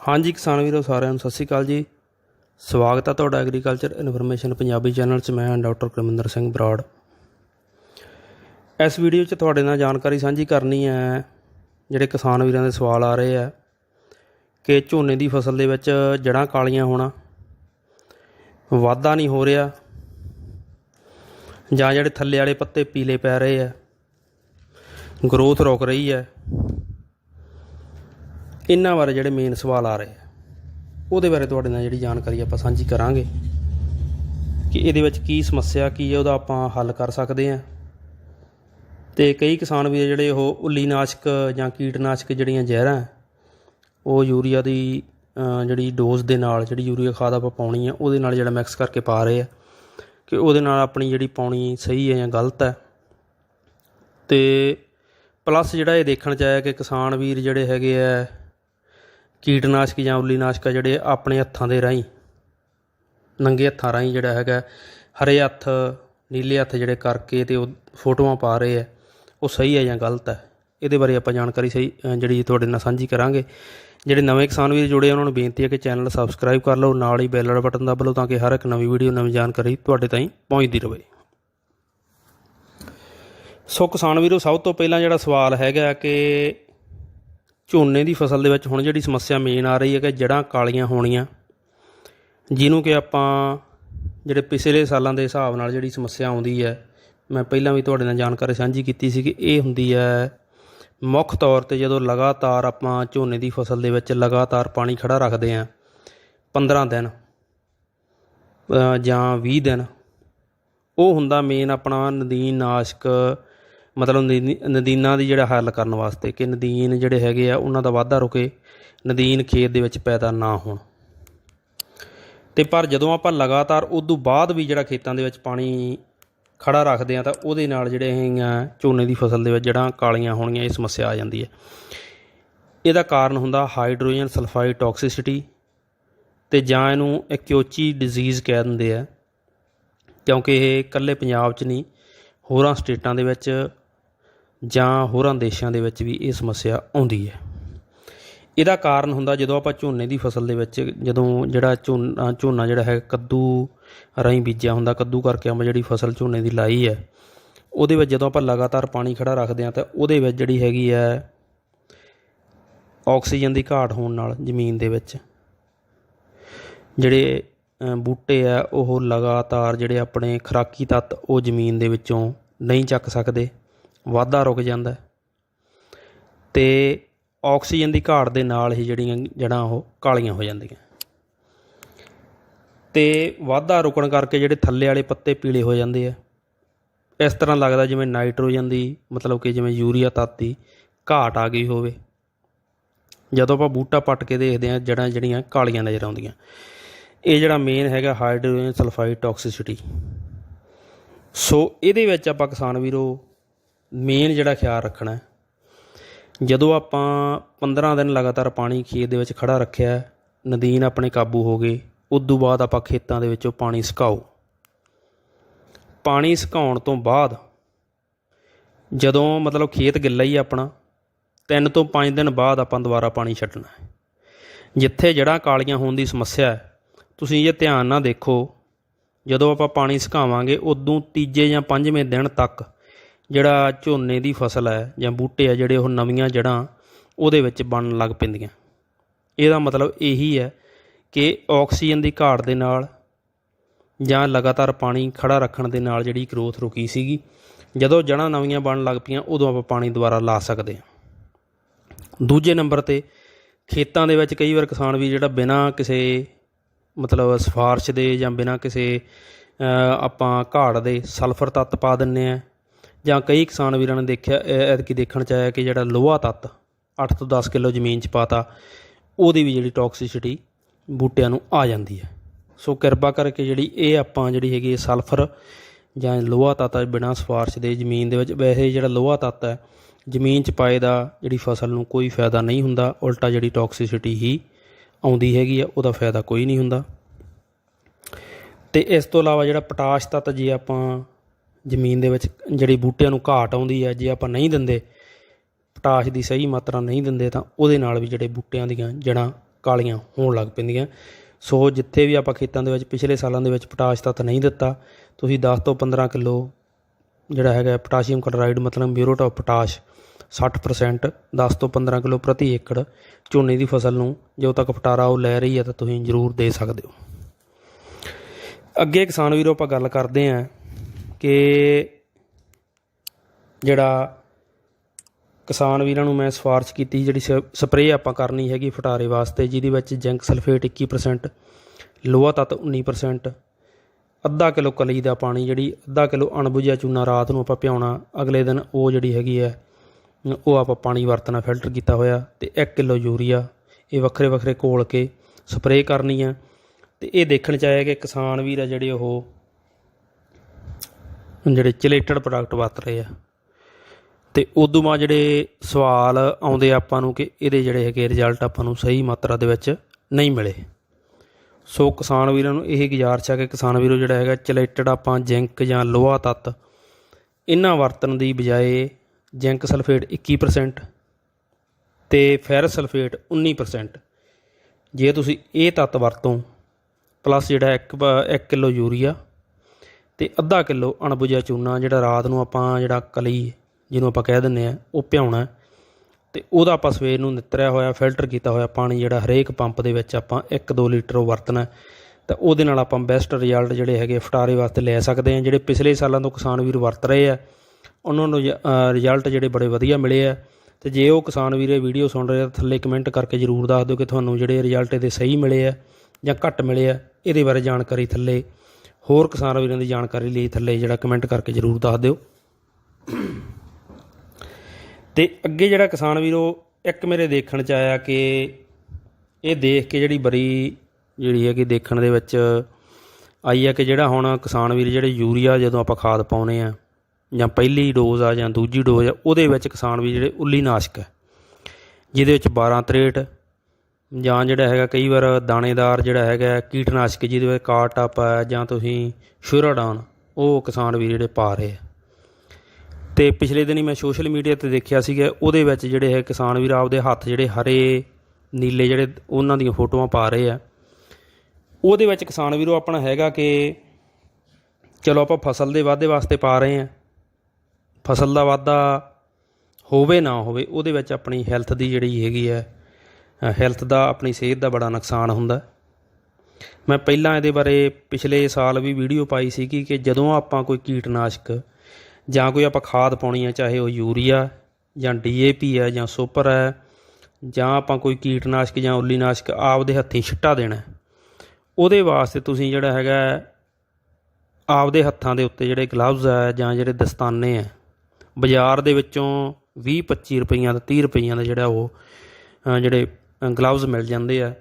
ਹਾਂਜੀ ਕਿਸਾਨ ਵੀਰੋ, ਸਾਰਿਆਂ ਨੂੰ ਸਤਿ ਸ਼੍ਰੀ ਅਕਾਲ ਜੀ। ਸਵਾਗਤ ਹੈ ਤੁਹਾਡਾ ਐਗਰੀਕਲਚਰ ਇਨਫੋਰਮੇਸ਼ਨ ਪੰਜਾਬੀ ਚੈਨਲ 'ਚ। ਮੈਂ ਡਾਕਟਰ ਕਰਮਿੰਦਰ ਸਿੰਘ ਬਰਾੜ। ਇਸ ਵੀਡੀਓ 'ਚ ਤੁਹਾਡੇ ਨਾਲ ਜਾਣਕਾਰੀ ਸਾਂਝੀ ਕਰਨੀ ਹੈ, ਜਿਹੜੇ ਕਿਸਾਨ ਵੀਰਾਂ ਦੇ ਸਵਾਲ ਆ ਰਹੇ ਆ ਕਿ ਝੋਨੇ ਦੀ ਫਸਲ ਦੇ ਵਿੱਚ ਜੜਾਂ ਕਾਲੀਆਂ ਹੋਣਾ, ਵਾਧਾ ਨਹੀਂ ਹੋ ਰਿਹਾ, ਜਾਂ ਜਿਹੜੇ ਥੱਲੇ ਵਾਲੇ ਪੱਤੇ ਪੀਲੇ ਪੈ ਰਹੇ ਆ ਗਰੋਥ ਰੁਕ ਰਹੀ ਹੈ ਇਹਨਾਂ ਬਾਰੇ ਜਿਹੜੇ ਮੇਨ ਸਵਾਲ ਆ ਰਹੇ ਆ, ਉਹਦੇ ਬਾਰੇ ਤੁਹਾਡੇ ਨਾਲ ਜਿਹੜੀ ਜਾਣਕਾਰੀ ਆਪਾਂ ਸਾਂਝੀ ਕਰਾਂਗੇ ਕਿ ਇਹਦੇ ਵਿੱਚ ਕੀ ਸਮੱਸਿਆ, ਕੀ ਹੈ ਉਹਦਾ ਆਪਾਂ ਹੱਲ ਕਰ ਸਕਦੇ ਹਾਂ ਤੇ ਕਈ ਕਿਸਾਨ ਵੀ ਜਿਹੜੇ ਉਹ ਉੱਲੀਨਾਸ਼ਕ ਜਾਂ ਕੀਟਨਾਸ਼ਕ ਜਿਹੜੀਆਂ ਜ਼ਹਿਰਾਂ ਉਹ ਯੂਰੀਆ ਦੀ ਜਿਹੜੀ ਡੋਜ਼ ਦੇ ਨਾਲ ਜਿਹੜੀ ਯੂਰੀਆ ਖਾਦ ਆਪਾਂ ਪਾਉਣੀ ਆ, ਉਹਦੇ ਨਾਲ ਜਿਹੜਾ ਮਿਕਸ ਕਰਕੇ ਪਾ ਰਹੇ ਆ ਕਿ ਉਹਦੇ ਨਾਲ ਆਪਣੀ ਜਿਹੜੀ ਪਾਉਣੀ ਸਹੀ ਹੈ ਜਾਂ ਗਲਤ ਹੈ ਤੇ ਪਲੱਸ ਜਿਹੜਾ ਇਹ ਦੇਖਣ ਚ ਆਇਆ ਕਿ ਕਿਸਾਨ ਵੀਰ ਜਿਹੜੇ ਹੈਗੇ ਆ ਕੀਟਨਾਸ਼ਕ ਜਾਂ ਉੱਲੀਨਾਸ਼ਕ ਆ ਜਿਹੜੇ ਆਪਣੇ ਹੱਥਾਂ ਦੇ ਰਾਹੀਂ, ਨੰਗੇ ਹੱਥਾਂ ਰਾਹੀਂ ਜਿਹੜਾ ਹੈਗਾ, ਹਰੇ ਹੱਥ, ਨੀਲੇ ਹੱਥ ਜਿਹੜੇ ਕਰਕੇ ਤੇ ਉਹ ਫੋਟੋਆਂ ਪਾ ਰਹੇ ਆ, ਉਹ ਸਹੀ ਹੈ ਜਾਂ ਗਲਤ ਹੈ ਇਹਦੇ ਬਾਰੇ ਆਪਾਂ ਜਾਣਕਾਰੀ ਸਹੀ ਜਿਹੜੀ ਤੁਹਾਡੇ ਨਾਲ ਸਾਂਝੀ ਕਰਾਂਗੇ। ਜਿਹੜੇ ਨਵੇਂ ਕਿਸਾਨ ਵੀਰ ਜੁੜੇ ਆ, ਉਹਨਾਂ ਨੂੰ ਬੇਨਤੀ ਹੈ ਕਿ ਚੈਨਲ ਸਬਸਕ੍ਰਾਈਬ ਕਰ ਲਓ, ਨਾਲ ਹੀ ਬੈਲ ਵਾਲਾ ਬਟਨ ਦਬਾ ਲਓ ਤਾਂ ਕਿ ਹਰ ਇੱਕ ਨਵੀਂ ਵੀਡੀਓ, ਨਵੀਂ ਜਾਣਕਾਰੀ ਤੁਹਾਡੇ ਤਾਈਂ ਪਹੁੰਚਦੀ ਰਹੇ ਸੋ ਕਿਸਾਨ ਵੀਰੋ, ਸਭ ਤੋਂ ਪਹਿਲਾਂ ਜਿਹੜਾ ਸਵਾਲ ਹੈਗਾ ਕਿ ਝੋਨੇ ਦੀ ਫਸਲ ਦੇ ਵਿੱਚ ਹੁਣ ਜਿਹੜੀ ਸਮੱਸਿਆ ਮੇਨ ਆ ਰਹੀ ਹੈ ਕਿ ਜੜਾਂ ਕਾਲੀਆਂ ਹੋਣੀਆਂ। ਜਿਹਨੂੰ ਕਿ ਆਪਾਂ ਜਿਹੜੇ ਪਿਛਲੇ ਸਾਲਾਂ ਦੇ ਹਿਸਾਬ ਨਾਲ ਜਿਹੜੀ ਸਮੱਸਿਆ ਆਉਂਦੀ ਹੈ, ਮੈਂ ਪਹਿਲਾਂ ਵੀ ਤੁਹਾਡੇ ਨਾਲ ਜਾਣਕਾਰੀ ਸਾਂਝੀ ਕੀਤੀ ਸੀ ਕਿ ਇਹ ਹੁੰਦੀ ਹੈ, ਮੁੱਖ ਤੌਰ ਤੇ ਜਦੋਂ ਲਗਾਤਾਰ ਆਪਾਂ ਝੋਨੇ ਦੀ ਫਸਲ ਦੇ ਵਿੱਚ ਲਗਾਤਾਰ ਪਾਣੀ ਖੜਾ ਰੱਖਦੇ ਆਂ 15 ਦਿਨ ਜਾਂ 20 ਦਿਨ, ਉਹ ਹੁੰਦਾ ਮੇਨ ਆਪਣਾ ਨਦੀਨ ਨਾਸ਼ਕ ਮਤਲਬ ਨਦੀ- ਨਦੀਨਾਂ ਦੀ ਜਿਹੜਾ ਹੱਲ ਕਰਨ ਵਾਸਤੇ ਕਿ ਨਦੀਨ ਜਿਹੜੇ ਹੈਗੇ ਆ, ਉਹਨਾਂ ਦਾ ਵਾਧਾ ਰੁਕੇ, ਨਦੀਨ ਖੇਤ ਦੇ ਵਿੱਚ ਪੈਦਾ ਨਾ ਹੋਣ। ਤੇ ਪਰ ਜਦੋਂ ਆਪਾਂ ਲਗਾਤਾਰ ਉਦੋਂ ਬਾਅਦ ਵੀ ਜਿਹੜਾ ਖੇਤਾਂ ਦੇ ਵਿੱਚ ਪਾਣੀ ਖੜਾ ਰੱਖਦੇ ਆ, ਤਾਂ ਉਹਦੇ ਨਾਲ ਜਿਹੜੇ ਹੈਗੀਆਂ ਝੋਨੇ ਦੀ ਫਸਲ ਦੇ ਵਿੱਚ ਜਿਹੜਾ ਕਾਲੀਆਂ ਹੋਣੀਆਂ ਇਹ ਸਮੱਸਿਆ ਆ ਜਾਂਦੀ ਹੈ। ਇਹਦਾ ਕਾਰਨ ਹੁੰਦਾ ਹਾਈਡਰੋਜਨ ਸਲਫਾਈਡ ਟੌਕਸਿਸਿਟੀ ਤੇ ਜਾਂ ਇਹਨੂੰ ਐਕਿਓਚੀ ਡਿਜ਼ੀਜ਼ ਕਹਿ ਦਿੰਦੇ ਆ, ਕਿਉਂਕਿ ਇਹ ਇਕੱਲੇ ਪੰਜਾਬ 'ਚ ਨਹੀਂ, ਹੋਰਾਂ ਸਟੇਟਾਂ ਦੇ ਵਿੱਚ ਜਾਂ ਹੋਰਾਂ ਦੇਸ਼ਾਂ ਦੇ ਵਿੱਚ ਵੀ ਇਹ ਸਮੱਸਿਆ ਆਉਂਦੀ ਹੈ। ਇਹਦਾ ਕਾਰਨ ਹੁੰਦਾ ਜਦੋਂ ਆਪਾਂ ਝੋਨੇ ਦੀ ਫਸਲ ਦੇ ਵਿੱਚ ਜਦੋਂ ਜਿਹੜਾ ਝੋਨਾ ਝੋਨਾ ਜਿਹੜਾ ਹੈ, ਕੱਦੂ ਰਾਹੀਂ ਬੀਜਿਆ ਹੁੰਦਾ, ਕੱਦੂ ਕਰਕੇ ਆਪਾਂ ਜਿਹੜੀ ਫਸਲ ਝੋਨੇ ਦੀ ਲਾਈ ਹੈ, ਉਹਦੇ ਵਿੱਚ ਜਦੋਂ ਆਪਾਂ ਲਗਾਤਾਰ ਪਾਣੀ ਖੜਾ ਰੱਖਦੇ ਹਾਂ ਤਾਂ ਉਹਦੇ ਵਿੱਚ ਜਿਹੜੀ ਹੈਗੀ ਹੈ ਆਕਸੀਜਨ ਦੀ ਘਾਟ ਹੋਣ ਨਾਲ ਜ਼ਮੀਨ ਦੇ ਵਿੱਚ ਜਿਹੜੇ ਬੂਟੇ ਆ, ਉਹ ਲਗਾਤਾਰ ਜਿਹੜੇ ਆਪਣੇ ਖੁਰਾਕੀ ਤੱਤ ਉਹ ਜ਼ਮੀਨ ਦੇ ਵਿੱਚੋਂ ਨਹੀਂ ਚੱਕ ਸਕਦੇ। ਵਾਧਾ ਰੁਕ ਜਾਂਦਾ ਹੈ। ਤੇ ਆਕਸੀਜਨ ਦੀ ਘਾਟ ਦੇ ਨਾਲ ਹੀ ਜਿਹੜੀਆਂ ਜੜ੍ਹਾਂ ਉਹ ਕਾਲੀਆਂ ਹੋ ਜਾਂਦੀਆਂ। ਤੇ ਵਾਧਾ ਰੁਕਣ ਕਰਕੇ ਜਿਹੜੇ ਥੱਲੇ ਵਾਲੇ ਪੱਤੇ ਪੀਲੇ ਹੋ ਜਾਂਦੇ ਆ। ਇਸ ਤਰ੍ਹਾਂ ਲੱਗਦਾ ਜਿਵੇਂ ਨਾਈਟ੍ਰੋਜਨ ਦੀ ਮਤਲਬ ਕਿ ਜਿਵੇਂ ਯੂਰੀਆ ਤੱਤ ਦੀ ਘਾਟ ਆ ਗਈ ਹੋਵੇ। ਜਦੋਂ ਆਪਾਂ ਬੂਟਾ ਪੱਟ ਕੇ ਦੇਖਦੇ ਆ ਜੜ੍ਹਾਂ ਜਿਹੜੀਆਂ ਕਾਲੀਆਂ ਨਜ਼ਰ ਆਉਂਦੀਆਂ। ਇਹ ਜਿਹੜਾ ਮੇਨ ਹੈਗਾ ਹਾਈਡਰੋਜਨ ਸਲਫਾਈਡ ਟੌਕਸਿਸਿਟੀ। ਸੋ ਇਹਦੇ ਵਿੱਚ ਆਪਾਂ ਕਿਸਾਨ ਵੀਰੋ ਮੇਨ ਜਿਹੜਾ ਖਿਆਲ ਰੱਖਣਾ ਹੈ, ਜਦੋਂ ਆਪਾਂ 15 ਦਿਨ ਲਗਾਤਾਰ ਪਾਣੀ ਖੇਤ ਦੇ ਵਿੱਚ ਖੜਾ ਰੱਖਿਆ ਨਦੀਨ ਆਪਣੇ ਕਾਬੂ ਹੋ ਗਏ, ਉਦੋਂ ਬਾਅਦ ਆਪਾਂ ਖੇਤਾਂ ਦੇ ਵਿੱਚੋਂ ਪਾਣੀ ਸੁਕਾਓ। ਪਾਣੀ ਸੁਕਾਉਣ ਤੋਂ ਬਾਅਦ ਜਦੋਂ ਮਤਲਬ ਖੇਤ ਗਿੱਲਾ ਹੀ ਆਪਣਾ 3 ਤੋਂ 5 ਦਿਨ ਬਾਅਦ ਆਪਾਂ ਦੁਬਾਰਾ ਪਾਣੀ ਛੱਡਣਾ ਹੈ। ਜਿੱਥੇ ਜੜ੍ਹਾਂ ਕਾਲੀਆਂ ਹੋਣ ਦੀ ਸਮੱਸਿਆ ਹੈ, ਤੁਸੀਂ ਇਹ ਧਿਆਨ ਨਾਲ ਦੇਖੋ, ਜਦੋਂ ਆਪਾਂ ਪਾਣੀ ਸੁਕਾਵਾਂਗੇ ਉਦੋਂ ਤੀਜੇ ਜਾਂ ਪੰਜਵੇਂ ਦਿਨ ਤੱਕ ਜਿਹੜਾ ਝੋਨੇ ਦੀ ਫਸਲ ਹੈ ਜਾਂ ਬੂਟੇ ਆ ਜਿਹੜੇ ਉਹ ਨਵੀਆਂ ਜੜ੍ਹਾਂ ਉਹਦੇ ਵਿੱਚ ਬਣਨ ਲੱਗ ਪੈਂਦੀਆਂ। ਇਹਦਾ ਮਤਲਬ ਇਹੀ ਹੈ ਕਿ ਆਕਸੀਜਨ ਦੀ ਘਾਟ ਦੇ ਨਾਲ ਜਾਂ ਲਗਾਤਾਰ ਪਾਣੀ ਖੜਾ ਰੱਖਣ ਦੇ ਨਾਲ ਜਿਹੜੀ ਗਰੋਥ ਰੁਕੀ ਸੀਗੀ, ਜਦੋਂ ਜੜ੍ਹਾਂ ਨਵੀਆਂ ਬਣਨ ਲੱਗ ਪਈਆਂ, ਉਦੋਂ ਆਪਾਂ ਪਾਣੀ ਦੁਬਾਰਾ ਲਾ ਸਕਦੇ ਹਾਂ। ਦੂਜੇ ਨੰਬਰ ਤੇ ਖੇਤਾਂ ਦੇ ਵਿੱਚ ਕਈ ਵਾਰ ਕਿਸਾਨ ਵੀ ਜਿਹੜਾ ਬਿਨਾਂ ਕਿਸੇ ਮਤਲਬ ਸਿਫਾਰਿਸ਼ ਦੇ ਜਾਂ ਬਿਨਾਂ ਕਿਸੇ ਆਪਾਂ ਘਾੜ ਦੇ ਸਲਫਰ ਤੱਤ ਪਾ ਦਿੰਨੇ ਆ ਜਾਂ ਕਈ ਕਿਸਾਨ ਵੀਰਾਂ ਨੇ ਦੇਖਿਆ ਐਤਕੀ ਦੇਖਣ ਚ ਆਇਆ ਕਿ ਜਿਹੜਾ ਲੋਹਾ ਤੱਤ 8 ਤੋਂ 10 ਕਿਲੋ ਜ਼ਮੀਨ ਚ ਪਾਤਾ, ਉਹਦੀ ਵੀ ਜਿਹੜੀ ਟੌਕਸਿਸਿਟੀ ਬੂਟਿਆਂ ਨੂੰ ਆ ਜਾਂਦੀ ਹੈ। ਸੋ ਕਿਰਪਾ ਕਰਕੇ ਜਿਹੜੀ ਇਹ ਆਪਾਂ ਜਿਹੜੀ ਹੈਗੀ ਹੈ ਸਲਫਰ ਜਾਂ ਲੋਹਾ ਤੱਤ ਹੈ ਬਿਨਾਂ ਸਿਫਾਰਿਸ਼ ਦੇ ਜ਼ਮੀਨ ਦੇ ਵਿੱਚ, ਵੈਸੇ ਜਿਹੜਾ ਲੋਹਾ ਤੱਤ ਹੈ, ਜ਼ਮੀਨ 'ਚ ਪਾਏ ਦਾ ਜਿਹੜੀ ਫਸਲ ਨੂੰ ਕੋਈ ਫਾਇਦਾ ਨਹੀਂ ਹੁੰਦਾ, ਉਲਟਾ ਜਿਹੜੀ ਟੌਕਸਿਸਿਟੀ ਹੀ ਆਉਂਦੀ ਹੈਗੀ ਆ, ਉਹਦਾ ਫਾਇਦਾ ਕੋਈ ਨਹੀਂ ਹੁੰਦਾ। ਤੇ ਇਸ ਤੋਂ ਇਲਾਵਾ ਜਿਹੜਾ ਪੋਟਾਸ਼ ਤੱਤ ਜੇ ਆਪਾਂ ਜ਼ਮੀਨ ਦੇ ਵਿੱਚ ਜਿਹੜੀ ਬੂਟਿਆਂ ਨੂੰ ਘਾਟ ਆਉਂਦੀ ਹੈ ਜੇ ਆਪਾਂ ਨਹੀਂ ਦਿੰਦੇ, ਪੋਟਾਸ਼ ਦੀ ਸਹੀ ਮਾਤਰਾ ਨਹੀਂ ਦਿੰਦੇ, ਤਾਂ ਉਹਦੇ ਨਾਲ ਵੀ ਜਿਹੜੇ ਬੂਟਿਆਂ ਦੀਆਂ ਜੜ੍ਹਾਂ ਕਾਲੀਆਂ ਹੋਣ ਲੱਗ ਪੈਂਦੀਆਂ। ਸੋ ਜਿੱਥੇ ਵੀ ਆਪਾਂ ਖੇਤਾਂ ਦੇ ਵਿੱਚ ਪਿਛਲੇ ਸਾਲਾਂ ਦੇ ਵਿੱਚ ਪੋਟਾਸ਼ ਤੱਤ ਨਹੀਂ ਦਿੱਤਾ, ਤੁਸੀਂ 10 ਤੋਂ 15 ਕਿਲੋ ਜਿਹੜਾ ਹੈਗਾ ਪੋਟਾਸ਼ੀਅਮ ਕਲੋਰਾਈਡ, ਮਤਲਬ ਮਿਊਰੇਟ ਆਫ ਪੋਟਾਸ਼ 60% 10 ਤੋਂ 15 ਕਿਲੋ ਪ੍ਰਤੀ ਏਕੜ ਝੋਨੇ ਦੀ ਫਸਲ ਨੂੰ ਜਦੋਂ ਤੱਕ ਫਟਾਰਾ ਉਹ ਲੈ ਰਹੀ ਹੈ ਤਾਂ ਤੁਸੀਂ ਜ਼ਰੂਰ ਦੇ ਸਕਦੇ ਹੋ। ਅੱਗੇ ਕਿਸਾਨ ਵੀਰੋ ਆਪਾਂ ਗੱਲ ਕਰਦੇ ਆਂ ਕਿ ਜਿਹੜਾ ਕਿਸਾਨ ਵੀਰਾਂ ਨੂੰ ਮੈਂ ਸਿਫਾਰਿਸ਼ ਕੀਤੀ ਜਿਹੜੀ ਸਪਰੇਅ ਆਪਾਂ ਕਰਨੀ ਹੈਗੀ ਫਟਾਰੇ ਵਾਸਤੇ, ਜਿਹਦੇ ਵਿੱਚ ਜ਼ਿੰਕ ਸਲਫੇਟ 21% ਲੋਹਾ ਤੱਤ 19% ਅੱਧਾ ਕਿਲੋ ਕਲੀ ਦਾ ਪਾਣੀ, ਜਿਹੜੀ ਅੱਧਾ ਕਿਲੋ ਅਣਬੁਝਿਆ ਚੂਨਾ ਰਾਤ ਨੂੰ ਆਪਾਂ ਪਿਆਉਣਾ, ਅਗਲੇ ਦਿਨ ਉਹ ਜਿਹੜੀ ਹੈਗੀ ਹੈ, ਉਹ ਆਪਾਂ ਪਾਣੀ ਵਰਤਣਾ, ਫਿਲਟਰ ਕੀਤਾ ਹੋਇਆ, ਤੇ 1 ਕਿਲੋ ਯੂਰੀਆ, ਇਹ ਵੱਖਰੇ ਵੱਖਰੇ ਘੋਲ ਕੇ ਸਪਰੇਅ ਕਰਨੀ ਆ ਤੇ ਇਹ ਦੇਖਣ ਚ ਆਇਆ ਕਿ ਕਿਸਾਨ ਵੀਰ ਆ ਜਿਹੜੇ ਉਹ ਜਿਹੜੇ ਚਿਲੇਟਡ ਪ੍ਰੋਡਕਟ ਵਰਤ ਰਹੇ ਆ। ਤੇ ਉਦੋਂ ਬਾਅਦ ਜਿਹੜੇ ਸਵਾਲ ਆਉਂਦੇ ਆਪਾਂ ਨੂੰ ਕਿ ਇਹਦੇ ਜਿਹੜੇ ਹੈਗੇ ਰਿਜ਼ਲਟ ਆਪਾਂ ਨੂੰ ਸਹੀ ਮਾਤਰਾ ਦੇ ਵਿੱਚ ਨਹੀਂ ਮਿਲੇ। ਸੋ ਕਿਸਾਨ ਵੀਰਾਂ ਨੂੰ ਇਹ ਗੁਜ਼ਾਰਿਸ਼ ਆ ਕਿ ਕਿਸਾਨ ਵੀਰੋ ਜਿਹੜਾ ਹੈਗਾ ਚਿਲੇਟਡ ਆਪਾਂ ਜ਼ਿੰਕ ਜਾਂ ਲੋਹਾ ਤੱਤ ਇਹਨਾਂ ਵਰਤਣ ਦੀ ਬਜਾਏ ਜ਼ਿੰਕ ਸਲਫੇਟ 21% ਤੇ ਫੈਰਸ ਸਲਫੇਟ 19% ਜੇ ਤੁਸੀਂ ਇਹ ਤੱਤ ਵਰਤੋਂ ਪਲੱਸ ਜਿਹੜਾ 1 1 ਕਿਲੋ ਯੂਰੀਆ ਤੇ ਅੱਧਾ ਕਿਲੋ ਅਣਬੁਝਿਆ ਚੂਨਾ ਜਿਹੜਾ ਰਾਤ ਨੂੰ ਆਪਾਂ ਜਿਹੜਾ ਕਲੀ, ਜਿਹਨੂੰ ਆਪਾਂ ਕਹਿ ਦਿੰਨੇ ਆ ਉਹ ਭਿਆਉਣਾ ਤੇ ਉਹਦਾ ਆਪਾਂ ਸਵੇਰ ਨੂੰ ਨਿੱਤਰਿਆ ਹੋਇਆ, ਫਿਲਟਰ ਕੀਤਾ ਹੋਇਆ ਪਾਣੀ ਜਿਹੜਾ ਹਰੇਕ ਪੰਪ ਦੇ ਵਿੱਚ ਆਪਾਂ 1-2 ਲੀਟਰ ਉਹ ਵਰਤਣਾ ਤਾਂ ਉਹਦੇ ਨਾਲ ਆਪਾਂ ਬੈਸਟ ਰਿਜ਼ਲਟ ਜਿਹੜੇ ਹੈਗੇ ਫਟਾਰੇ ਵਾਸਤੇ ਲੈ ਸਕਦੇ ਆ ਜਿਹੜੇ ਪਿਛਲੇ ਸਾਲਾਂ ਤੋਂ ਕਿਸਾਨ ਵੀਰ ਵਰਤ ਰਹੇ ਆ। ਉਹਨਾਂ ਨੂੰ ਰਿਜ਼ਲਟ ਜਿਹੜੇ ਬੜੇ ਵਧੀਆ ਮਿਲੇ ਆ। ਤੇ ਜੇ ਉਹ ਕਿਸਾਨ ਵੀਰ ਇਹ ਵੀਡੀਓ ਸੁਣ ਰਹੇ ਆ ਥੱਲੇ ਕਮੈਂਟ ਕਰਕੇ ਜਰੂਰ ਦੱਸ ਦਿਓ ਕਿ ਤੁਹਾਨੂੰ ਜਿਹੜੇ ਰਿਜ਼ਲਟ ਇਹਦੇ ਸਹੀ ਮਿਲੇ ਆ ਜਾਂ ਘੱਟ ਮਿਲੇ ਆ। ਇਹਦੇ ਬਾਰੇ ਜਾਣਕਾਰੀ ਥੱਲੇ ਹੋਰ ਕਿਸਾਨ ਵੀਰਾਂ ਦੀ ਜਾਣਕਾਰੀ ਲਈ ਥੱਲੇ ਜਿਹੜਾ ਕਮੈਂਟ ਕਰਕੇ ਜਰੂਰ ਦੱਸ ਦਿਓ। ਤੇ ਅੱਗੇ ਜਿਹੜਾ ਕਿਸਾਨ ਵੀਰੋ, ਇੱਕ ਮੇਰੇ ਦੇਖਣ ਚ ਆਇਆ ਕਿ ਇਹ ਦੇਖ ਕੇ ਜਿਹੜੀ ਬੜੀ ਜਿਹੜੀ ਹੈ ਕਿ ਦੇਖਣ ਦੇ ਵਿੱਚ ਆਈ ਹੈ ਕਿ ਜਿਹੜਾ ਹੁਣ ਕਿਸਾਨ ਵੀਰ ਜਿਹੜੇ ਯੂਰੀਆ ਜਦੋਂ ਆਪਾਂ ਖਾਦ ਪਾਉਨੇ ਆ, ਜਾਂ ਪਹਿਲੀ ਡੋਜ਼ ਆ ਜਾਂ ਦੂਜੀ ਡੋਜ਼ ਆ, ਉਹਦੇ ਵਿੱਚ ਕਿਸਾਨ ਵੀਰ ਜਿਹੜੇ ਉੱਲੀ ਨਾਸ਼ਕ ਹੈ ਜਿਹਦੇ ਵਿੱਚ 12 ਤਰੇਟ ਜਾਂ ਜਿਹੜਾ ਹੈਗਾ ਕਈ ਵਾਰ ਦਾਣੇਦਾਰ ਜਿਹੜਾ ਹੈਗਾ ਕੀਟਨਾਸ਼ਕ ਜਿਹਦੇ ਵਿੱਚ ਕਾਰਟਾਪ ਹੈ ਜਾਂ ਤੁਸੀਂ ਸ਼ੂਰਾਡਾਨ, ਉਹ ਕਿਸਾਨ ਵੀਰ ਜਿਹੜੇ ਪਾ ਰਹੇ ਆ। ਤੇ ਪਿਛਲੇ ਦਿਨੀ ਮੈਂ ਸੋਸ਼ਲ ਮੀਡੀਆ ਤੇ ਦੇਖਿਆ ਸੀਗਾ, ਉਹਦੇ ਵਿੱਚ ਜਿਹੜੇ ਹੈ ਕਿਸਾਨ ਵੀਰ ਆਪਦੇ ਹੱਥ ਜਿਹੜੇ ਹਰੇ, ਨੀਲੇ ਜਿਹੜੇ ਉਹਨਾਂ ਦੀਆਂ ਫੋਟੋਆਂ ਪਾ ਰਹੇ ਆ। ਉਹਦੇ ਵਿੱਚ ਕਿਸਾਨ ਵੀਰੋ ਆਪਣਾ ਹੈਗਾ ਕਿ ਚਲੋ ਆਪਾਂ ਫਸਲ ਦੇ ਵਾਧੇ ਵਾਸਤੇ ਪਾ ਰਹੇ ਆ। ਫਸਲ ਦਾ ਵਾਧਾ ਹੋਵੇ ਨਾ ਹੋਵੇ, ਉਹਦੇ ਵਿੱਚ ਆਪਣੀ ਹੈਲਥ ਦੀ ਜਿਹੜੀ ਹੈਗੀ ਹੈ ਹੈਲਥ ਦਾ, ਆਪਣੀ ਸਿਹਤ ਦਾ ਬੜਾ ਨੁਕਸਾਨ ਹੁੰਦਾ। ਮੈਂ ਪਹਿਲਾਂ ਇਹਦੇ ਬਾਰੇ ਪਿਛਲੇ ਸਾਲ ਵੀ ਵੀਡੀਓ ਪਾਈ ਸੀ ਕਿ ਜਦੋਂ ਆਪਾਂ ਕੋਈ ਕੀਟਨਾਸ਼ਕ ਜਾਂ ਕੋਈ ਆਪਾਂ ਖਾਦ ਪਾਉਣੀ ਹੈ ਚਾਹੇ ਉਹ ਯੂਰੀਆ ਜਾਂ ਡੀਏਪੀ ਹੈ ਜਾਂ ਸੁਪਰ ਹੈ ਜਾਂ ਆਪਾਂ ਕੋਈ ਕੀਟਨਾਸ਼ਕ ਜਾਂ ਉੱਲੀਨਾਸ਼ਕ ਆਪਦੇ ਹੱਥੀਂ ਛਿੱਟਾ ਦੇਣਾ, ਉਹਦੇ ਵਾਸਤੇ ਤੁਸੀਂ ਜਿਹੜਾ ਹੈਗਾ ਆਪਦੇ ਹੱਥਾਂ ਦੇ ਉੱਤੇ ਜਿਹੜੇ ਗਲਵਜ਼ ਹੈ ਜਾਂ ਜਿਹੜੇ ਦਸਤਾਨੇ ਹੈ ਬਾਜ਼ਾਰ ਦੇ ਵਿੱਚੋਂ 20 25 ਰੁਪਈਆਂ ਦਾ 30 ਰੁਪਈਆਂ ਦਾ ਜਿਹੜਾ ਉਹ ਜਿਹੜੇ ਗਲਵਜ਼ ਮਿਲ ਜਾਂਦੇ ਆ।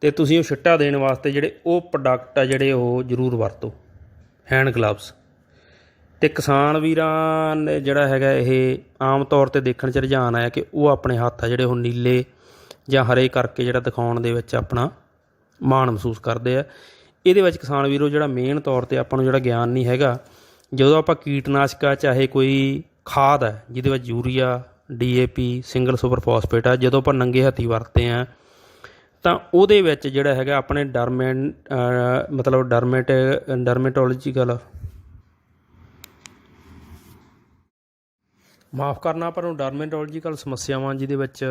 ਤੇ ਤੁਸੀਂ ਉਹ ਛਿੱਟਾ ਦੇਣ ਵਾਸਤੇ ਜਿਹੜੇ ਉਹ ਪ੍ਰੋਡਕਟ ਆ ਜਿਹੜੇ ਉਹ ਜ਼ਰੂਰ ਵਰਤੋ। ਹੈਂਡ ਗਲਵਜ਼ ਤੇ ਕਿਸਾਨ ਵੀਰਾਂ ਨੇ ਜਿਹੜਾ ਹੈਗਾ ਇਹ ਆਮ ਤੌਰ ਤੇ ਦੇਖਣ ਚ ਰੁਝਾਨ ਆਇਆ ਕਿ ਉਹ ਆਪਣੇ ਹੱਥ ਆ ਜਿਹੜੇ ਉਹ ਨੀਲੇ ਜਾਂ ਹਰੇ ਕਰਕੇ ਜਿਹੜਾ ਦਿਖਾਉਣ ਦੇ ਵਿੱਚ ਆਪਣਾ ਮਾਣ ਮਹਿਸੂਸ ਕਰਦੇ ਆ। ਇਹਦੇ ਵਿੱਚ ਕਿਸਾਨ ਵੀਰੋ ਜਿਹੜਾ ਮੇਨ ਤੌਰ ਤੇ ਆਪਾਂ ਨੂੰ ਜਿਹੜਾ ਗਿਆਨ ਨਹੀਂ ਹੈਗਾ, ਜਦੋਂ ਆਪਾਂ ਕੀਟਨਾਸ਼ਕਾ ਚਾਹੇ ਕੋਈ ਖਾਦ ਹੈ ਜਿਹਦੇ ਵਿੱਚ urea DAP, single super phosphate ਆ, ਜਦੋਂ ਆਪਾਂ ਨੰਗੇ ਹੱਥੀ ਵਰਤਦੇ ਆ, ਤਾਂ ਉਹਦੇ ਵਿੱਚ ਜਿਹੜਾ ਹੈਗਾ ਆਪਣੇ ਡਰਮੈਨ ਮਤਲਬ ਡਰਮੇਟ ਡਰਮੇਟੋਲੋਜੀਕਲ ਮਾਫ ਕਰਨਾ ਪਰ ਉਹ ਡਰਮੇਟੋਲੋਜੀਕਲ ਸਮੱਸਿਆਵਾਂ ਜਿਹਦੇ ਵਿੱਚ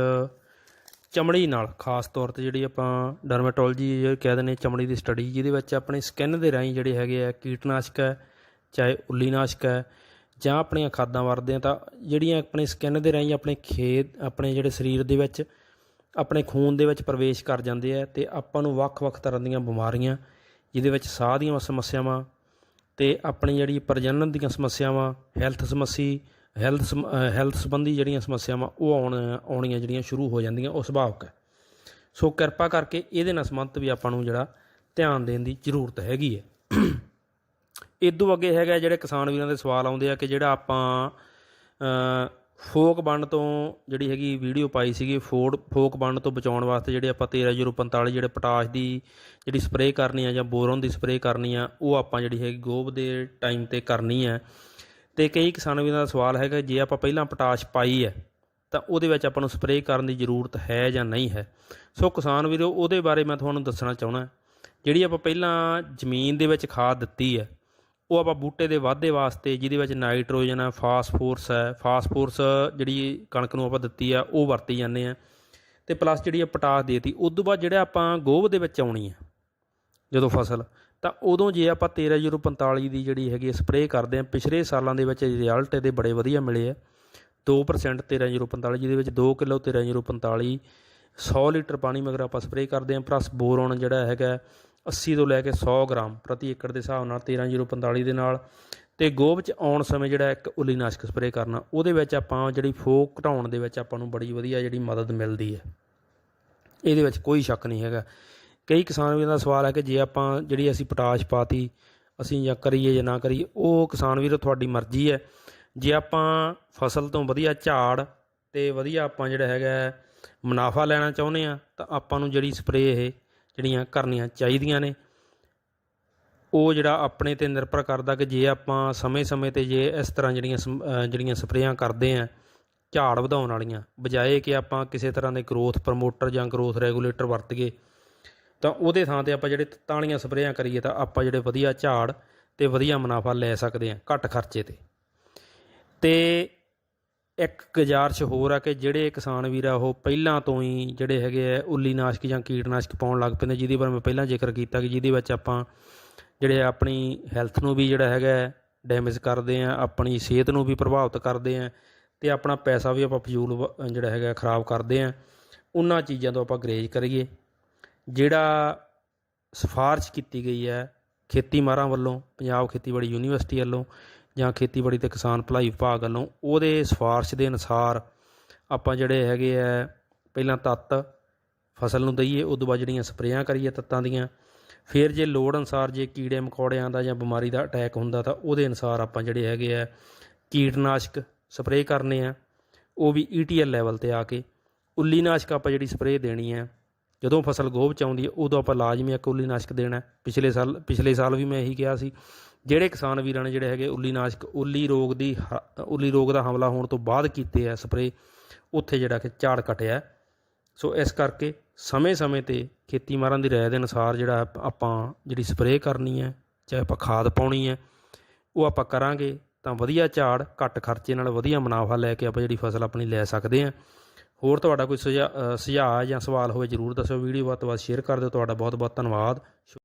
ਚਮੜੀ ਨਾਲ, ਖਾਸ ਤੌਰ ਤੇ ਜਿਹੜੀ ਆਪਾਂ ਡਰਮੇਟੋਲੋਜੀ ਕਹਿ ਦਿੰਦੇ ਚਮੜੀ ਦੀ ਸਟੱਡੀ, ਜਿਹਦੇ ਵਿੱਚ ਆਪਣੇ ਸਕਿਨ ਦੇ ਰਾਹੀਂ ਜਿਹੜੇ ਹੈਗੇ ਆ ਕੀਟਨਾਸ਼ਕ ਹੈ, ਚਾਹੇ ਉੱਲੀਨਾਸ਼ਕ ਹੈ ਜਾਂ ਆਪਣੀਆਂ ਖਾਦਾਂ ਵਰਤਦੇ ਆ ਤਾਂ ਜਿਹੜੀਆਂ ਆਪਣੇ ਸਕਿਨ ਦੇ ਰਾਹੀਂ ਆਪਣੇ ਖੇਤ, ਆਪਣੇ ਜਿਹੜੇ ਸਰੀਰ ਦੇ ਵਿੱਚ, ਆਪਣੇ ਖੂਨ ਦੇ ਵਿੱਚ ਪ੍ਰਵੇਸ਼ ਕਰ ਜਾਂਦੇ ਆ ਤੇ ਆਪਾਂ ਨੂੰ ਵੱਖ-ਵੱਖ ਤਰ੍ਹਾਂ ਦੀਆਂ ਬਿਮਾਰੀਆਂ, ਜਿਹਦੇ ਵਿੱਚ ਸਾਹ ਦੀਆਂ ਸਮੱਸਿਆਵਾਂ ਤੇ ਆਪਣੀ ਜਿਹੜੀ ਪ੍ਰਜਨਨ ਦੀਆਂ ਸਮੱਸਿਆਵਾਂ ਹੈਲਥ ਸਮੱਸੀ ਹੈਲਥ ਹੈਲਥ ਸੰਬੰਧੀ ਜਿਹੜੀਆਂ ਸਮੱਸਿਆਵਾਂ, ਉਹ ਆਉਣ, ਆਉਣੀਆਂ ਜਿਹੜੀਆਂ ਸ਼ੁਰੂ ਹੋ ਜਾਂਦੀਆਂ, ਉਹ ਸੁਭਾਵਕ ਹੈ। ਸੋ ਕਿਰਪਾ ਕਰਕੇ ਇਹਦੇ ਨਾਲ ਸੰਬੰਧਿਤ ਵੀ ਆਪਾਂ ਨੂੰ ਜਿਹੜਾ ਧਿਆਨ ਦੇਣ ਦੀ ਜ਼ਰੂਰਤ ਹੈਗੀ ਹੈ। ਇਦੋਂ ਅੱਗੇ ਹੈਗਾ ਜਿਹੜੇ ਕਿਸਾਨ ਵੀਰਾਂ ਦੇ ਸਵਾਲ ਆਉਂਦੇ ਆ ਕਿ ਜਿਹੜਾ ਆਪਾਂ ਫੋਕ ਬੰਨ ਤੋਂ ਜਿਹੜੀ ਹੈਗੀ ਵੀਡੀਓ ਪਾਈ ਸੀਗੀ, ਫੋੜ, ਫੋਕ ਬੰਨ ਤੋਂ ਬਚਾਉਣ ਵਾਸਤੇ ਜਿਹੜੇ ਆਪਾਂ 13045 ਜਿਹੜੇ ਪੋਟਾਸ਼ ਦੀ ਜਿਹੜੀ ਸਪਰੇਅ ਕਰਨੀ ਆ ਜਾਂ ਬੋਰਨ ਦੀ ਸਪਰੇਅ ਕਰਨੀ ਆ, ਉਹ ਆਪਾਂ ਜਿਹੜੀ ਹੈਗੀ ਗੋਬ ਦੇ ਟਾਈਮ ਤੇ ਕਰਨੀ ਆ। ਤੇ ਕਈ ਕਿਸਾਨ ਵੀਰਾਂ ਦਾ ਸਵਾਲ ਹੈਗਾ, ਜੇ ਆਪਾਂ ਪਹਿਲਾਂ ਪੋਟਾਸ਼ ਪਾਈ ਹੈ, ਤਾਂ ਉਹਦੇ ਵਿੱਚ ਆਪਾਂ ਨੂੰ ਸਪਰੇਅ ਕਰਨ ਦੀ ਜ਼ਰੂਰਤ ਹੈ ਜਾਂ ਨਹੀਂ ਹੈ। ਸੋ ਕਿਸਾਨ ਵੀਰੋ, ਉਹਦੇ ਬਾਰੇ ਮੈਂ ਤੁਹਾਨੂੰ ਦੱਸਣਾ ਚਾਹੁੰਦਾ, ਜਿਹੜੀ ਆਪਾਂ ਪਹਿਲਾਂ ਜ਼ਮੀਨ ਦੇ ਵਿੱਚ ਖਾਦ ਦਿੱਤੀ ਹੈ ਉਹ ਆਪਾਂ ਬੂਟੇ ਦੇ ਵਾਧੇ ਵਾਸਤੇ ਜਿਹਦੇ ਵਿੱਚ ਨਾਈਟ੍ਰੋਜਨ ਹੈ, ਫਾਸਫੋਰਸ ਹੈ, ਫਾਸਫੋਰਸ ਜਿਹੜੀ ਕਣਕ ਨੂੰ ਆਪਾਂ ਦਿੱਤੀ ਆ, ਉਹ ਵਰਤੀ ਜਾਂਦੇ ਆ। ਤੇ ਪਲੱਸ ਜਿਹੜੀ ਆ ਪਟਾਸ ਦੇਤੀ, ਉਸ ਤੋਂ ਬਾਅਦ ਜਿਹੜਾ ਆਪਾਂ ਗੋਭ ਦੇ ਵਿੱਚ ਆਉਣੀ ਆ, ਜਦੋਂ ਫਸਲ, ਤਾਂ ਉਦੋਂ ਜੇ ਆਪਾਂ 13045 ਦੀ ਜਿਹੜੀ ਹੈਗੀ ਸਪਰੇਅ ਕਰਦੇ ਆ, ਪਿਛਲੇ ਸਾਲਾਂ ਦੇ ਵਿੱਚ ਰਿਜ਼ਲਟ ਇਹਦੇ ਬੜੇ ਵਧੀਆ ਮਿਲੇ ਆ। 2% 13045 ਜਿਹਦੇ ਵਿੱਚ 2 ਕਿਲੋ 13045 100 ਲੀਟਰ ਪਾਣੀ ਮਗਰ ਆਪਾਂ ਸਪਰੇਅ ਕਰਦੇ ਆ ਪਲੱਸ ਬੋਰੋਨ ਜਿਹੜਾ ਹੈਗਾ 80 ਤੋਂ ਲੈ ਕੇ 100 ਗ੍ਰਾਮ ਪ੍ਰਤੀ ਏਕੜ ਦੇ ਹਿਸਾਬ ਨਾਲ 13045 ਦੇ ਨਾਲ। ਤੇ ਗੋਭ ਚ ਆਉਣ ਸਮੇਂ ਜਿਹੜਾ ਇੱਕ ਉਲੀਨਾਸ਼ਕ ਸਪਰੇਅ ਕਰਨਾ, ਉਹਦੇ ਵਿੱਚ ਆਪਾਂ ਜਿਹੜੀ ਫੋਕ ਘਟਾਉਣ ਦੇ ਵਿੱਚ ਆਪਾਂ ਨੂੰ ਬੜੀ ਵਧੀਆ ਜਿਹੜੀ ਮਦਦ ਮਿਲਦੀ ਹੈ। ਇਹਦੇ ਵਿੱਚ ਕੋਈ ਸ਼ੱਕ ਨਹੀਂ ਹੈਗਾ। ਕਈ ਕਿਸਾਨ ਵੀਰਾਂ ਦਾ ਸਵਾਲ ਹੈ ਕਿ ਜੇ ਆਪਾਂ ਜਿਹੜੀ ਅਸੀਂ ਪੋਟਾਸ਼ ਪਾਤੀ, ਅਸੀਂ ਜਾਂ ਕਰੀਏ ਜਾਂ ਨਾ ਕਰੀਏ, ਉਹ ਕਿਸਾਨ ਵੀਰੋ ਤੁਹਾਡੀ ਮਰਜ਼ੀ ਹੈ। ਜੇ ਆਪਾਂ ਫਸਲ ਤੋਂ ਵਧੀਆ ਝਾੜ ਤੇ ਵਧੀਆ ਆਪਾਂ ਜਿਹੜਾ ਹੈਗਾ ਮੁਨਾਫਾ ਲੈਣਾ ਚਾਹੁੰਦੇ ਆ ਤਾਂ ਆਪਾਂ ਨੂੰ ਜਿਹੜੀ ਸਪਰੇਅ ਇਹ ਜਿਹੜੀਆਂ ਕਰਨੀਆਂ ਚਾਹੀਦੀਆਂ ਨੇ। ਉਹ ਜਿਹੜਾ ਆਪਣੇ ਤੇ ਨਿਰਭਰ ਕਰਦਾ ਕਿ ਜੇ ਆਪਾਂ ਸਮੇਂ-ਸਮੇਂ ਤੇ ਜੇ ਇਸ ਤਰ੍ਹਾਂ ਜਿਹੜੀਆਂ ਸਮ- ਜਿਹੜੀਆਂ ਸਪਰੇਆਂ ਕਰਦੇ ਆ, ਝਾੜ ਵਧਾਉਣ ਵਾਲੀਆਂ, ਬਜਾਏ ਕਿ ਆਪਾਂ ਕਿਸੇ ਤਰ੍ਹਾਂ ਦੇ ਗਰੋਥ ਪ੍ਰਮੋਟਰ ਜਾਂ ਗਰੋਥ ਰੈਗੂਲੇਟਰ ਵਰਤੀਏ, ਤਾਂ ਉਹਦੇ ਥਾਂ ਤੇ ਆਪਾਂ ਜਿਹੜੇ ਤੱਤਾਂ ਵਾਲੀਆਂ ਸਪਰੇਆਂ ਕਰੀਏ ਤਾਂ ਆਪਾਂ ਜਿਹੜੇ ਵਧੀਆ ਝਾੜ ਤੇ ਵਧੀਆ ਮੁਨਾਫਾ ਲੈ ਸਕਦੇ ਆ ਘੱਟ ਖਰਚੇ ਤੇ। ਤੇ ਇੱਕ ਗੁਜ਼ਾਰਿਸ਼ ਹੋਰ ਆ ਕਿ ਜਿਹੜੇ ਕਿਸਾਨ ਵੀਰ ਆ, ਉਹ ਪਹਿਲਾਂ ਤੋਂ ਹੀ ਜਿਹੜੇ ਹੈਗੇ ਆ ਉੱਲੀਨਾਸ਼ਕ ਜਾਂ ਕੀਟਨਾਸ਼ਕ ਪਾਉਣ ਲੱਗ ਪੈਂਦੇ ਜਿਹਦੇ ਬਾਰੇ ਮੈਂ ਪਹਿਲਾਂ ਜ਼ਿਕਰ ਕੀਤਾ ਕਿ ਜਿਹਦੇ ਵਿੱਚ ਆਪਾਂ ਜਿਹੜੇ ਆਪਣੀ ਹੈਲਥ ਨੂੰ ਵੀ ਜਿਹੜਾ ਹੈਗਾ ਡੈਮੇਜ ਕਰਦੇ ਆ, ਆਪਣੀ ਸਿਹਤ ਨੂੰ ਵੀ ਪ੍ਰਭਾਵਿਤ ਕਰਦੇ ਆ ਤੇ ਆਪਣਾ ਪੈਸਾ ਵੀ ਆਪਾਂ ਫਜ਼ੂਲ ਵ- ਜਿਹੜਾ ਹੈਗਾ ਖਰਾਬ ਕਰਦੇ ਆ। ਉਹਨਾਂ ਚੀਜ਼ਾਂ ਤੋਂ ਆਪਾਂ ਗਰੇਜ ਕਰੀਏ। ਜਿਹੜਾ ਸਿਫਾਰਿਸ਼ ਕੀਤੀ ਗਈ ਹੈ ਖੇਤੀ ਮਾਹਰਾਂ ਵੱਲੋਂ, ਪੰਜਾਬ ਖੇਤੀਬਾੜੀ ਯੂਨੀਵਰਸਿਟੀ ਵੱਲੋਂ ਜਾਂ ਖੇਤੀਬਾੜੀ ਤੇ ਕਿਸਾਨ ਭਲਾਈ ਵਿਭਾਗ ਵੱਲੋਂ ਉਹਦੇ ਸਿਫਾਰਿਸ਼ ਦੇ ਅਨੁਸਾਰ ਆਪਾਂ ਜਿਹੜੇ ਹੈਗੇ ਆ, ਪਹਿਲਾਂ ਤੱਤ ਫਸਲ ਨੂੰ ਦਈਏ ਉਸ ਤੋਂ ਬਾਅਦ ਜਿਹੜੀਆਂ ਸਪਰੇਆਂ ਕਰੀਏ ਤੱਤਾਂ ਦੀਆਂ, ਫਿਰ ਜੇ ਲੋੜ ਅਨੁਸਾਰ ਜੇ ਕੀੜੇ ਮਕੌੜਿਆਂ ਦਾ ਜਾਂ ਬਿਮਾਰੀ ਦਾ ਅਟੈਕ ਹੁੰਦਾ ਤਾਂ ਉਹਦੇ ਅਨੁਸਾਰ ਆਪਾਂ ਜਿਹੜੇ ਹੈਗੇ ਆ, ਕੀਟਨਾਸ਼ਕ ਸਪਰੇਅ ਕਰਨੇ ਆ, ਉਹ ਵੀ ਈਟੀਐਲ ਲੈਵਲ ਤੇ ਆ ਕੇ, ਉੱਲੀਨਾਸ਼ਕ ਆਪਾਂ ਜਿਹੜੀ ਸਪਰੇਅ ਦੇਣੀ ਹੈ ਜਦੋਂ ਫਸਲ ਗੋਭ ਚ ਆਉਂਦੀ ਹੈ ਉਦੋਂ ਆਪਾਂ ਲਾਜ਼ਮੀ ਇੱਕ ਉੱਲੀਨਾਸ਼ਕ ਦੇਣਾ। ਪਿਛਲੇ ਸਾਲ ਪਿਛਲੇ ਸਾਲ ਵੀ ਮੈਂ ਇਹੀ ਕਿਹਾ ਸੀ ਜਿਹੜੇ ਕਿਸਾਨ ਵੀਰਾਂ ਨੇ ਜਿਹੜੇ ਹੈਗੇ ਉੱਲੀ ਨਾਸ਼ਕ, ਉੱਲੀ ਰੋਗ ਦੀ ਹ- ਉੱਲੀ ਰੋਗ ਦਾ ਹਮਲਾ ਹੋਣ ਤੋਂ ਬਾਅਦ ਕੀਤੇ ਆ ਸਪਰੇਅ, ਉੱਥੇ ਜਿਹੜਾ ਕਿ ਝਾੜ ਘਟਿਆ ਸੋ ਇਸ ਕਰਕੇ ਸਮੇਂ-ਸਮੇਂ ਤੇ ਖੇਤੀ ਮਾਹਰਾਂ ਦੀ ਰਾਏ ਦੇ ਅਨੁਸਾਰ ਜਿਹੜਾ ਆਪਾਂ ਜਿਹੜੀ ਸਪਰੇਅ ਕਰਨੀ ਹੈ, ਚਾਹੇ ਆਪਾਂ ਖਾਦ ਪਾਉਣੀ ਹੈ, ਉਹ ਆਪਾਂ ਕਰਾਂਗੇ ਤਾਂ ਵਧੀਆ ਝਾੜ, ਘੱਟ ਖਰਚੇ ਨਾਲ ਵਧੀਆ ਮੁਨਾਫਾ ਲੈ ਕੇ ਆਪਾਂ ਜਿਹੜੀ ਫਸਲ ਆਪਣੀ ਲੈ ਸਕਦੇ ਹਾਂ। ਹੋਰ ਤੁਹਾਡਾ ਕੋਈ ਸੁਝਾ- ਸੁਝਾਅ ਜਾਂ ਸਵਾਲ ਹੋਵੇ ਜਰੂਰ ਦੱਸੋ, ਵੀਡੀਓ ਵੱਧ ਤੋਂ ਵੱਧ ਸ਼ੇਅਰ ਕਰ ਦਿਓ। ਤੁਹਾਡਾ ਬਹੁਤ ਬਹੁਤ ਧੰਨਵਾਦ।